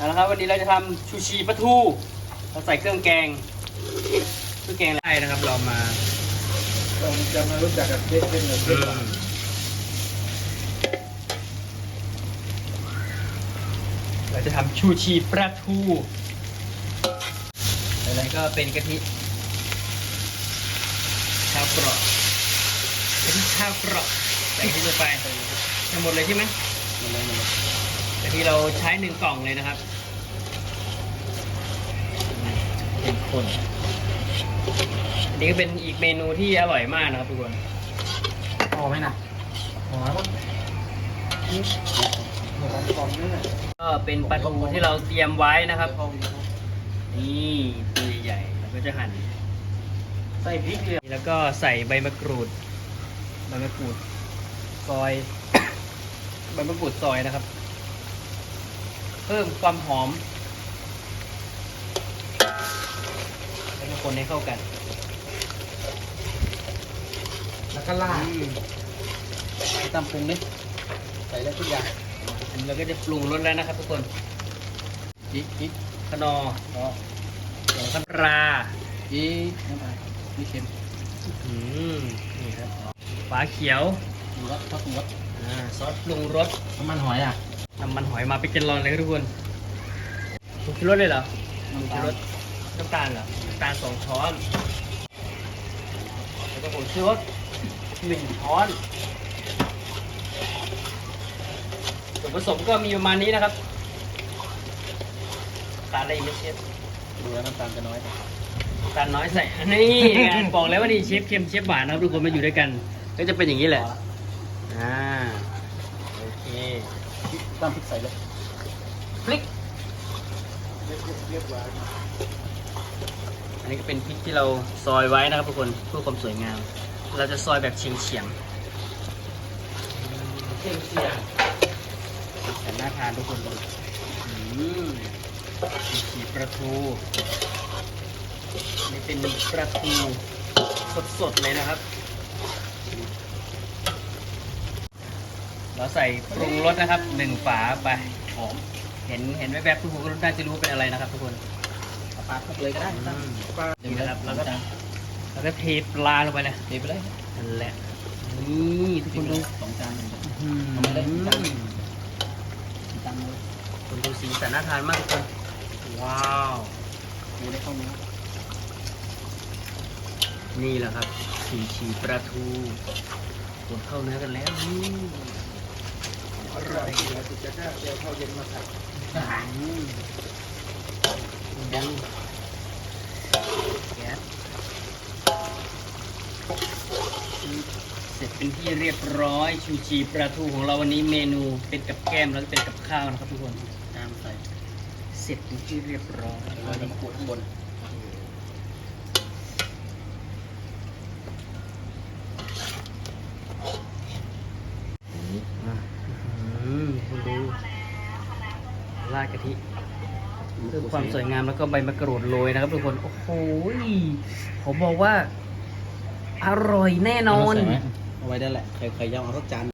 เอาละครับวันนี้เราจะทำชูชีปลาทูเราใส่เครื่องแกงเครื่องแกงอะไรนะครับ เรามาเราจะมารู้จักกับเชฟเป็นหนึ่งเชฟก่อนเราจะทำชูชีปลาทูอะไรก็เป็นกะทิข้าวกรอบกะทิข้าวกรอบใส่กะทิลงไปทั้งหมดเลยใช่ไหมมาเลยมาเลย ทิเราใช้หนึ่งกล่องเลยนะครับเป็นคนอันนี้ก็เป็นอีกเมนูที่อร่อยมากนะครับทุกคนพอไหมนะพอแล้วมั้งนี่หมดกล่องนี่แหละก็เป็นปลาทูที่เราเตรียมไว้นะครับ นี่ตัวใหญ่ๆแล้วก็จะหั่น ใส่พริกเลยแล้วก็ใส่ใบมะกรูด ใบมะกรูดซอย ใบมะกรูดซอยนะครับเพิ่มความหอม แล้วก็คนให้เข้ากัน แล้วก็ล่าดอืมตำปรุงนี่ใส่ได้ทุกอย่างอันนี้เราก็จะปรุงรสแล้วนะครับทุกคนพริกพริกขนอก็ผงคันราพริกน้ำตาลพริกเค็มอืมนี่ครับฝาเขียวปรุงรสข้าวปรุงรสอ่าซอสปรุงรสน้ำมันหอยอะ น้ำมันหอยมาเป็นแกลลอนเลยครับทุกคนผงชูรสเลยเหรอผงชูรสน้ำตาลเหรอน้ำตาลสองช้อนแล้วก็ผงชูรสหนึ่งช้อนส่วนผสมก็มีประมาณนี้นะครับตาลอะไรอีกไหมเชฟดูแล้วน้ำตาลจะน้อยตาลน้อยใส่นี่ไงบอกแล้วว่านี่เชฟเค็มเชฟหวานนะครับทุกคนมาอยู่ด้วยกัน ก็จะเป็นอย่างนี้แหละอ่า โอเคพริกตำพริกใส่เลยพริกเรียบเรียบร้อยอันนี้ก็เป็นพริกที่เราซอยไว้นะครับทุกคนเพื่อความสวยงาม เราจะซอยแบบเฉียงเฉียงเค็มเสียงๆแต่น่าทานทุกคนเลยอืมขีปลาทูอันนี่เป็นปลาทูสดๆเลยนะครับ เราใส่ปรุงรสนะครับหนึ่งฝาไปหอมเห็นเห็นแวบๆทุกคนก็น่าจะรู้เป็นอะไรนะครับ ทุกคนเอาปลาคลุกเลยก็ได้อืมปลานี่นะครับแล้วก็แล้วก็เทปลาลงไปเลยเทไปเลยนั่นแหละนี่ทุกคนดูสองจานอืมทำไมได้จานจานเลยคนดูสีสันน่าทานมากทุกคนว้าวดูได้เข้าเนื้อนี่แหละครับชีชีปลาทูคนเข้าเนื้อกันแล้วนี่ อร่อยเดี๋ยวจะได้เดี๋ยวเข้าเย็นมาผัดยังแก๊สเสร็จเป็นที่เรียบร้อยชูชีปลาทูของเราวันนี้เมนูเป็นกับแก้มแล้วก็เป็นกับข้าวนะครับทุกคนตามใส่เสร็จเป็นที่เรียบร้อยแล้วก็มะกรูดข้างบน อะอืมคุณดู ราดกะทิคือความสวยงามแล้วก็ใบมะกรูดโรยนะครับทุกคน โอ้โหผมบอกว่า อร่อยแน่นอน เอาไหมเอาไว้ได้แหละ ใครๆย่างเอาสักจาน